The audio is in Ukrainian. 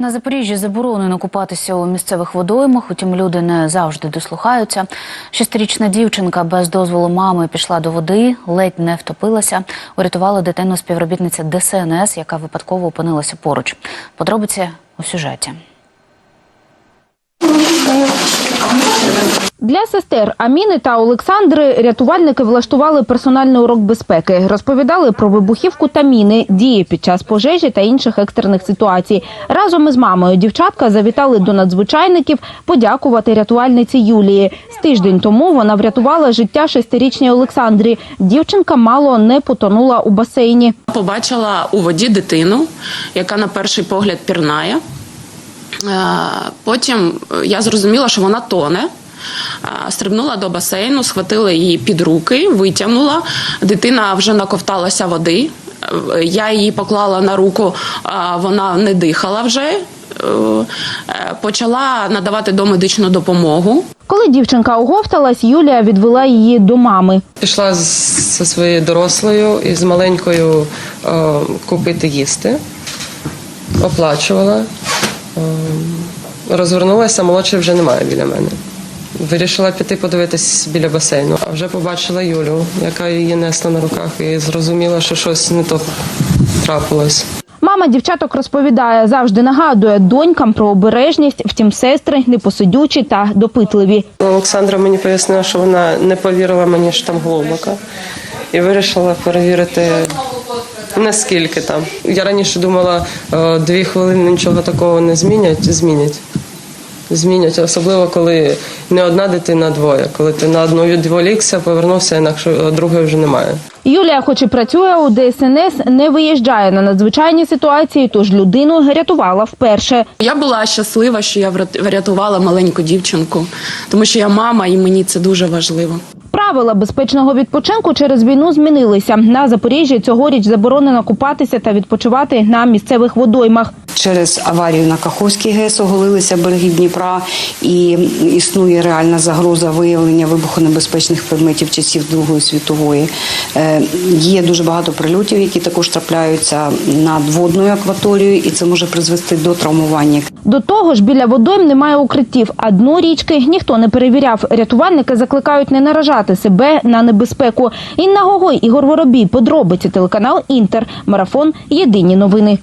На Запоріжжі заборонено купатися у місцевих водоймах, утім люди не завжди дослухаються. Шестирічна дівчинка без дозволу мами пішла до води, ледь не втопилася. Урятувала дитину співробітниця ДСНС, яка випадково опинилася поруч. Подробиці у сюжеті. Для сестер Аміни та Олександри рятувальники влаштували персональний урок безпеки. Розповідали про вибухівку та міни, дії під час пожежі та інших екстрених ситуацій. Разом із мамою дівчатка завітали до надзвичайників подякувати рятувальниці Юлії. З тиждень тому вона врятувала життя шестирічній Олександрі. Дівчинка мало не потонула у басейні. Побачила у воді дитину, яка на перший погляд пірнає. Е, Потім я зрозуміла, що вона тоне. Стрибнула до басейну, схватила її під руки, витягнула. Дитина вже наковталася води. Я її поклала на руку, вона не дихала вже. Е, Почала надавати домедичну допомогу. Коли дівчинка оговталась, Юлія відвела її до мами. Пішла зі своєю дорослою і з маленькою е, купити їсти, оплачувала. Е, розвернулася, молодшої вже немає біля мене. Вирішила піти подивитись біля басейну, а вже побачила Юлю, яка її несла на руках, і зрозуміла, що щось не то трапилось. Мама дівчаток розповідає, завжди нагадує донькам про обережність, втім сестри непосидючі та допитливі. Олександра мені пояснила, що вона не повірила мені, що там глибоко, і вирішила перевірити. Наскільки там? Я раніше думала, е, дві хвилини нічого такого не змінять. Змінять. Змінять, особливо коли не одна дитина, а двоє. Коли ти на одну відволікся, повернувся, інакше другої вже немає. Юлія, хоч і працює у ДСНС, не виїжджає на надзвичайні ситуації, тож людину рятувала вперше. Я була щаслива, що я врят- врятувала маленьку дівчинку, тому що я мама, і мені це дуже важливо. Правила безпечного відпочинку через війну змінилися. На Запоріжжі цьогоріч заборонено купатися та відпочивати на місцевих водоймах. Через аварію на Каховській ГЕС оголилися береги Дніпра, і існує реальна загроза виявлення вибухонебезпечних предметів часів Другої світової. Е, Є дуже багато прильотів, які також трапляються над водною акваторією, і це може призвести до травмування. До того ж, біля водойм немає укриттів, а дно річки ніхто не перевіряв. Рятувальники закликають не наражати себе на небезпеку. Інна Гогой, Ігор Воробій, подробиці телеканал Інтер, марафон. Єдині новини.